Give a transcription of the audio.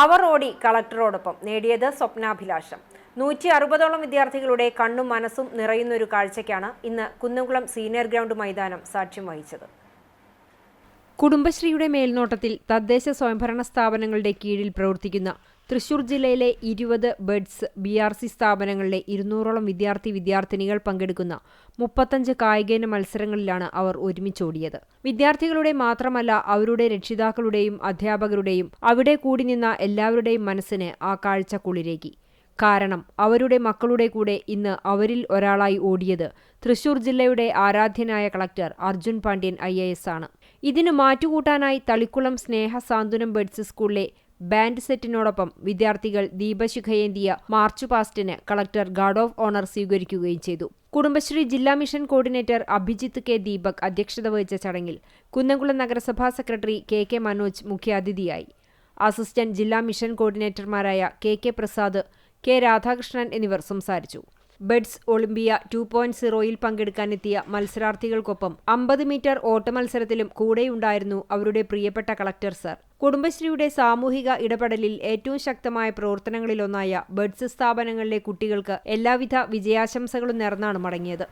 അവർ ഓടി കളക്ടറോടൊപ്പം നേടിയത് സ്വപ്നാഭിലാഷം. നൂറ്റി അറുപതോളം വിദ്യാർത്ഥികളുടെ കണ്ണും മനസ്സും നിറയുന്നൊരു കാഴ്ചയ്ക്കാണ് ഇന്ന് കുന്നംകുളം സീനിയർ ഗ്രൗണ്ട് മൈതാനം സാക്ഷ്യം വഹിച്ചത്. കുടുംബശ്രീയുടെ മേൽനോട്ടത്തിൽ തദ്ദേശ സ്വയംഭരണ സ്ഥാപനങ്ങളുടെ കീഴിൽ പ്രവർത്തിക്കുന്ന തൃശൂർ ജില്ലയിലെ ഇരുപത് ബെഡ്സ് ബി ആർ സി സ്ഥാപനങ്ങളിലെ ഇരുന്നൂറോളം വിദ്യാർത്ഥി വിദ്യാർത്ഥിനികൾ പങ്കെടുക്കുന്ന മുപ്പത്തഞ്ച് കായികേന മത്സരങ്ങളിലാണ് അവർ ഒരുമിച്ചോടിയത്. വിദ്യാർത്ഥികളുടെ മാത്രമല്ല അവരുടെ രക്ഷിതാക്കളുടെയും അധ്യാപകരുടെയും അവിടെ കൂടി നിന്ന എല്ലാവരുടെയും മനസ്സിന് ആ കാഴ്ച കുളിരേകി കാരണം അവരുടെ മക്കളുടെ കൂടെ ഇന്ന് അവരിൽ ഒരാളായി ഓടിയത് തൃശൂർ ജില്ലയുടെ ആരാധ്യനായ കളക്ടർ അർജുൻ പാണ്ഡ്യൻ ഐ ആണ്. ഇതിനു മാറ്റുകൂട്ടാനായി തളിക്കുളം സ്നേഹ സാന്ത്വനം ബേഡ്സ് സ്കൂളിലെ ബാൻഡ് സെറ്റിനോടൊപ്പം വിദ്യാർത്ഥികൾ ദീപശിഖയേന്തിയ മാർച്ച് പാസ്റ്റിന് കളക്ടർ ഗാർഡ് ഓഫ് ഓണർ സ്വീകരിക്കുകയും ചെയ്തു. കുടുംബശ്രീ ജില്ലാ mission coordinator Abhijith K Deepak അധ്യക്ഷത വഹിച്ച ചടങ്ങിൽ കുന്നംകുളം നഗരസഭാ സെക്രട്ടറി കെ കെ മനോജ് മുഖ്യാതിഥിയായി. അസിസ്റ്റന്റ് ജില്ലാ mission കോർഡിനേറ്റർമാരായ K K Prasad K Radhakrishnan എന്നിവർ സംസാരിച്ചു. ബെഡ്സ് ഒളിമ്പിയ ടു പോയിന്റ് സീറോയിൽ പങ്കെടുക്കാനെത്തിയ മത്സരാർത്ഥികൾക്കൊപ്പം അമ്പത് മീറ്റർ ഓട്ട മത്സരത്തിലും കൂടെയുണ്ടായിരുന്നു അവരുടെ പ്രിയപ്പെട്ട കളക്ടർ സർ. കുടുംബശ്രീയുടെ സാമൂഹിക ഇടപെടലിൽ ഏറ്റവും ശക്തമായ പ്രവർത്തനങ്ങളിലൊന്നായ ബെഡ്സ് സ്ഥാപനങ്ങളിലെ കുട്ടികൾക്ക് എല്ലാവിധ വിജയാശംസകളും നേർന്നാണ് മടങ്ങിയത്.